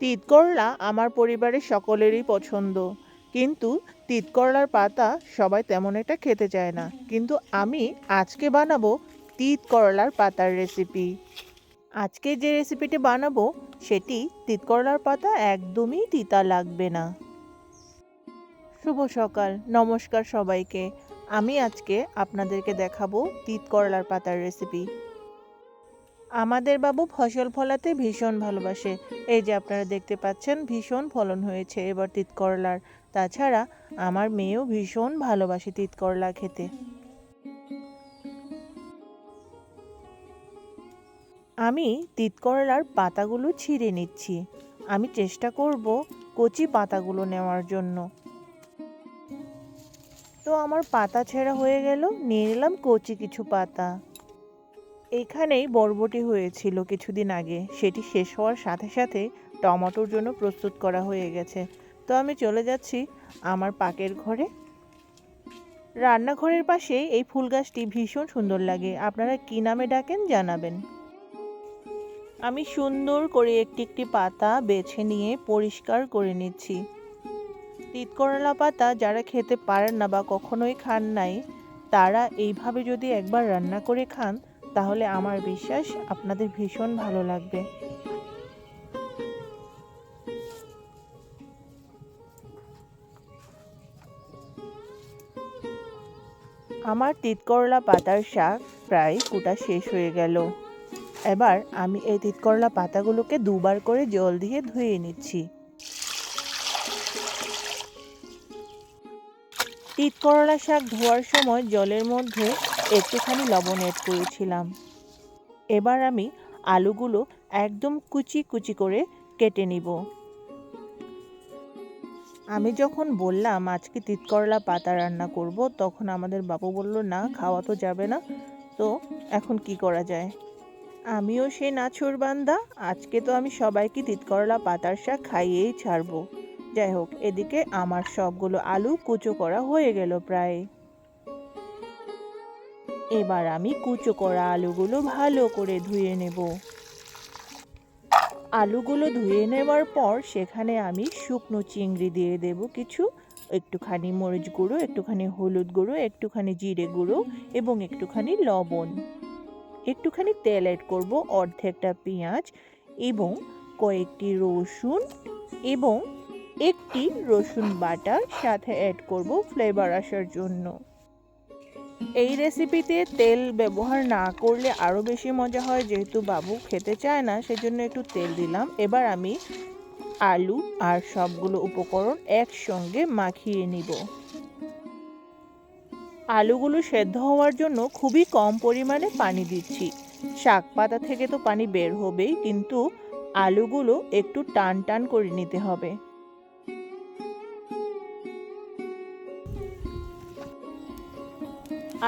তিত করলা আমার পরিবারের সকলেরই পছন্দ। কিন্তু তিত করলার পাতা সবাই তেমন একটা খেতে চায় না। কিন্তু আমি আজকে বানাবো তিত করলার পাতার রেসিপি আজকে যে রেসিপিটি বানাবো, সেটি তিত করলার পাতা একদমই তিতা লাগবে না। শুভ সকাল। নমস্কার সবাইকে। আমি আজকে আপনাদেরকে দেখাবো তিত করলার পাতার রেসিপি আমাদের বাবু ফসল ফলাতে ভীষণ ভালোবাসে। এই যে আপনারা দেখতে পাচ্ছেন, ভীষণ ফলন হয়েছে এবার তিত করলার তাছাড়া আমার মেয়েও ভীষণ ভালোবাসে তিত করলা খেতে। আমি তিত করলার পাতাগুলো ছিঁড়ে নিচ্ছি। আমি চেষ্টা করব কচি পাতাগুলো নেওয়ার জন্য। তো আমার পাতা ছেঁড়া হয়ে গেল, নিয়ে নিলাম কচি কিছু পাতা। এখানেই বরবটি হয়েছিল কিছুদিন আগে। সেটি শেষ হওয়ার সাথে সাথে টমেটোর জন্য প্রস্তুত করা হয়ে গেছে। তো আমি চলে যাচ্ছি আমার পাকের ঘরে। রান্নাঘরের পাশে এই ফুল গাছটি ভীষণ সুন্দর লাগে। আপনারা কী নামে ডাকেন জানাবেন। আমি সুন্দর করে একটি একটি পাতা বেছে নিয়ে পরিষ্কার করে নিচ্ছি। তিতকরলা পাতা যারা খেতে পারেন না বা কখনোই খান নাই, তারা এইভাবে যদি একবার রান্না করে খান তাহলে আমার বিশ্বাস আপনাদের ভীষণ ভালো লাগবে। আমার তিতকরলা পাতার শাক প্রায় কুটা শেষ হয়ে গেল। এবার আমি এই তিতকরলা পাতাগুলোকে দুবার করে জল দিয়ে ধুয়ে নিচ্ছি। তিতকরলা শাক ধোয়ার সময় জলের মধ্যে একটুখানি লবণ অ্যাড করেছিলাম এবার আমি আলুগুলো একদম কুচি কুচি করে কেটে নিব। আমি যখন বললাম আজকে তিতকরলা পাতা রান্না করব, তখন আমাদের বাবু বলল, না, খাওয়া তো যাবে না। তো এখন কি করা যায়? আমিও সে নাছুর বান্দা, আজকে তো আমি সবাইকে তিতকরলা পাতার শাক খাইয়েই ছাড়বো। যাই হোক, এদিকে আমার সবগুলো আলু কুচো করা হয়ে গেল প্রায়। এবার আমি কুচো করা আলুগুলো ভালো করে ধুয়ে নেব। আলুগুলো ধুয়ে নেওয়ার পর সেখানে আমি শুকনো চিংড়ি দিয়ে দেব কিছু, একটুখানি মরিচ গুঁড়ো, একটুখানি হলুদ গুঁড়ো, একটুখানি জিরে গুঁড়ো এবং একটুখানি লবণ। একটুখানি তেল অ্যাড করব অর্ধেকটা পেঁয়াজ এবং কয়েকটি রসুন এবং একটি রসুন বাটার সাথে অ্যাড করব ফ্লেভার আসার জন্য। এই রেসিপিতে তেল ব্যবহার না করলে আরও বেশি মজা হয়, যেহেতু বাবু খেতে চায় না, সেজন্য একটু তেল দিলাম। এবার আমি আলু আর সবগুলো উপকরণ একসঙ্গে মাখিয়ে নিব। আলুগুলো সেদ্ধ হওয়ার জন্য খুবই কম পরিমাণে পানি দিচ্ছি। শাক পাতা থেকে তো পানি বের হবেই, কিন্তু আলুগুলো একটু টান টান করে নিতে হবে।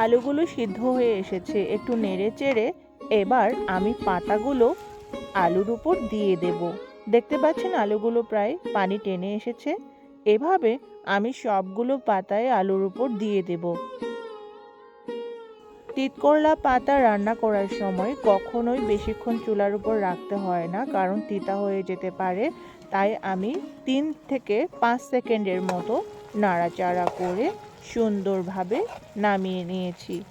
আলুগুলো সিদ্ধ হয়ে এসেছে, একটু নেড়ে চেড়ে এবার আমি পাতাগুলো আলুর উপর দিয়ে দেব। দেখতে পাচ্ছেন আলুগুলো প্রায় পানি টেনে এসেছে। এভাবে আমি সবগুলো পাতায় আলুর উপর দিয়ে দেব। তিতকরলা পাতা রান্না করার সময় কখনোই বেশিক্ষণ চুলার উপর রাখতে হয় না, কারণ তিতা হয়ে যেতে পারে। তাই আমি তিন থেকে পাঁচ সেকেন্ডের মতো নাড়াচাড়া করে সুন্দরভাবে নামিয়ে নিয়েছি।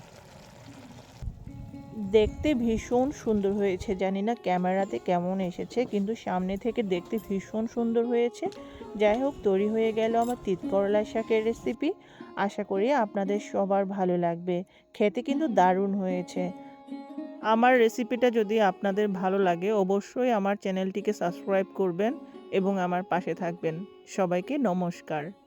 দেখতে ভীষণ সুন্দর হয়েছে। জানি না ক্যামেরাতে কেমন এসেছে, কিন্তু সামনে থেকে দেখতে ভীষণ সুন্দর হয়েছে। যাই হোক, তৈরি হয়ে গেল আমার তিতকরলা শাকের রেসিপি আশা করি আপনাদের সবার ভালো লাগবে। খেতে কিন্তু দারুণ হয়েছে। আমার রেসিপিটা যদি আপনাদের ভালো লাগে, অবশ্যই আমার চ্যানেলটিকে সাবস্ক্রাইব করবেন এবং আমার পাশে থাকবেন। সবাইকে নমস্কার।